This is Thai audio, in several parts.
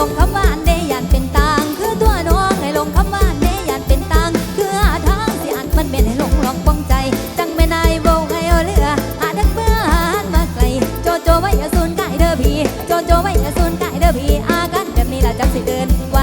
ลงคำว่านไดยานเป็นตังคือตัวน้องให้ลงคำว่านไดยานเป็นตังคือหาทางสิอันมันเป็นให้ลงลองป้องใจ จังไม่นายโบกให้เอาเรือหาดักเมื่อหานมาไกลโจโจไว้อย่าสูนกายเด้อพี่โจโจไว้อย่าสูนกายเด้อพี่อาการแบบนี้ล่ะจังสิเดินว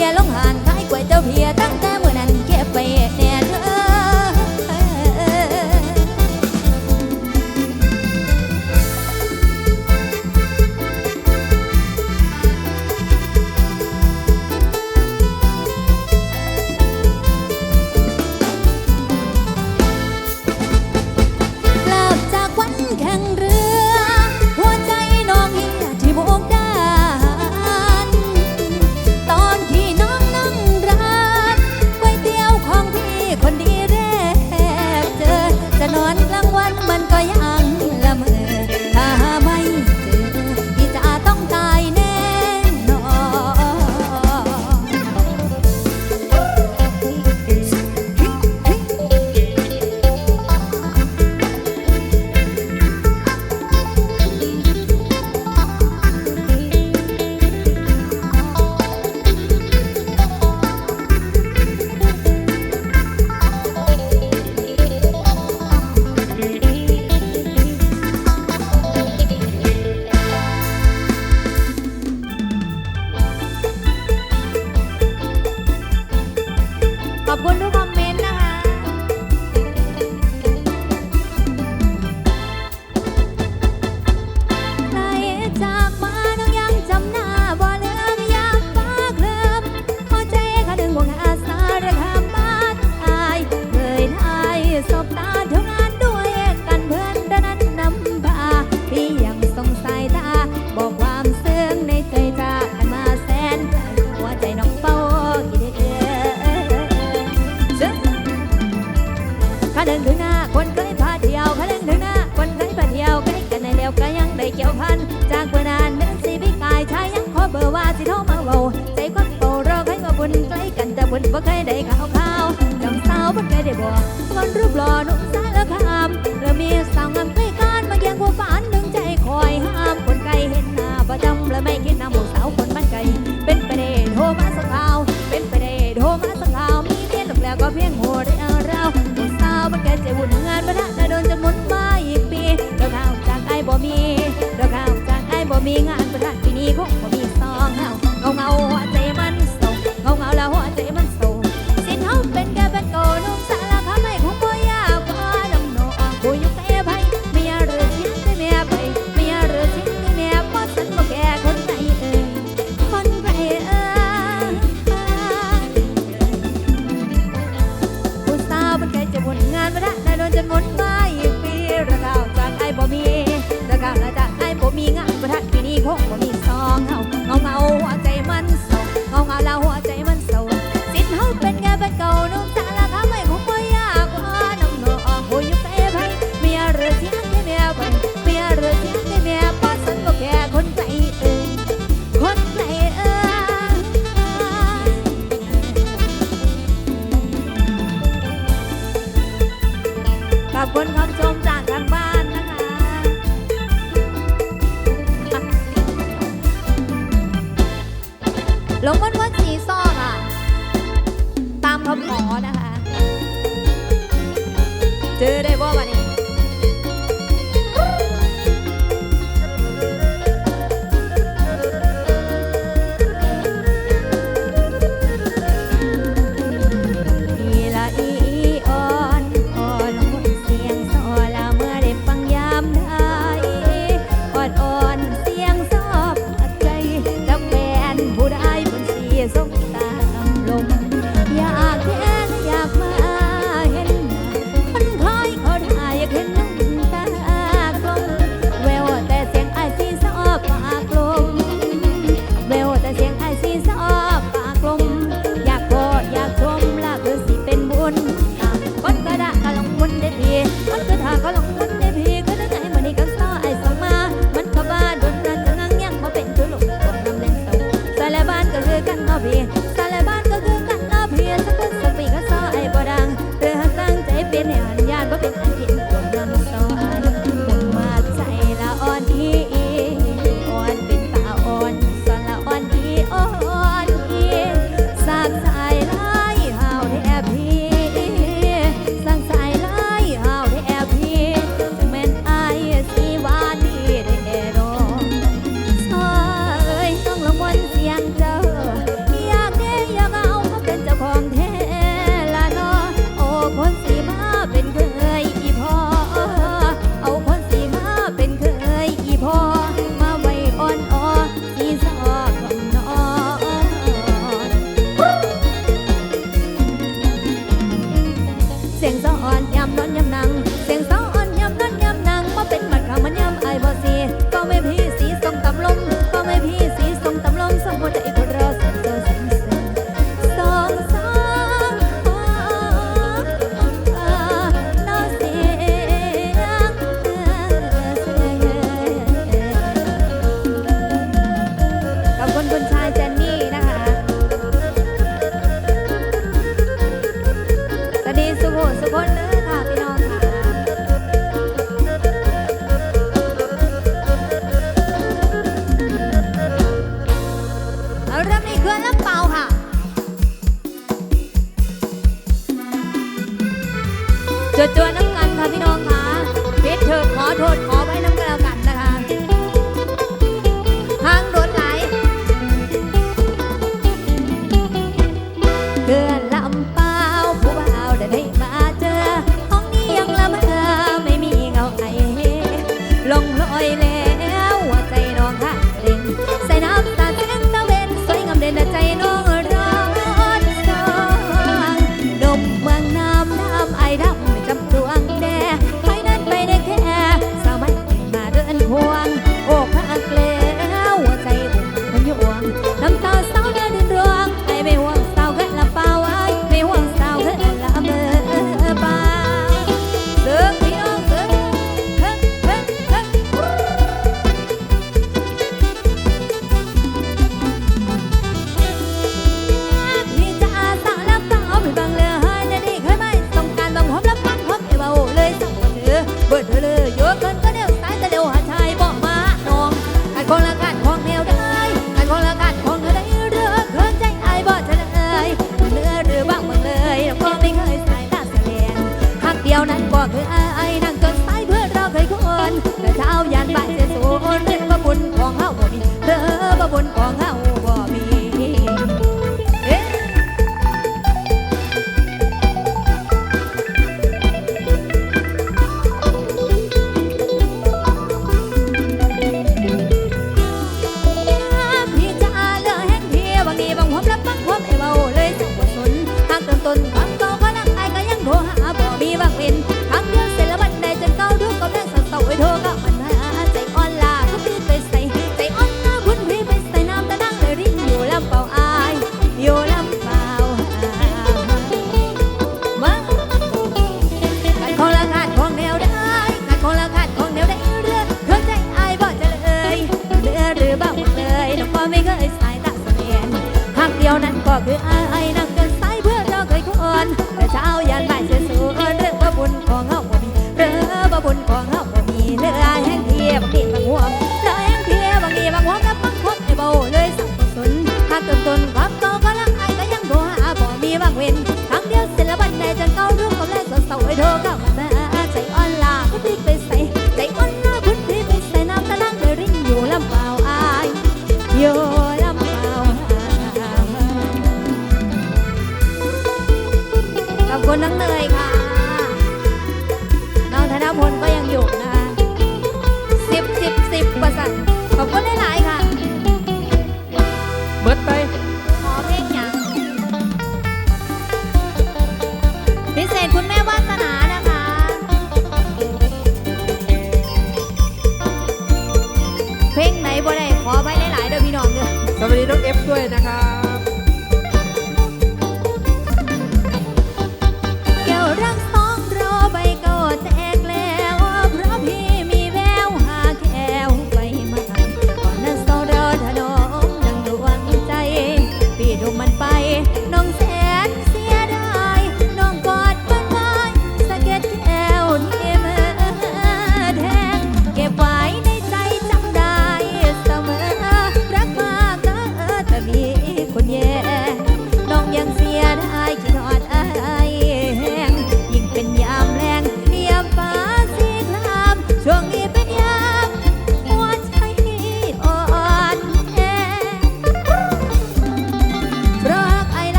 แกลงหานขายก๋วยเตี๋ยวเพีย ได้วุ่นงานบ่ได้ได้โดนจนหมุนมาอีกปีเราข้าวจากไอ้บ่มีเราข้าวจากไอ้บ่มีงาน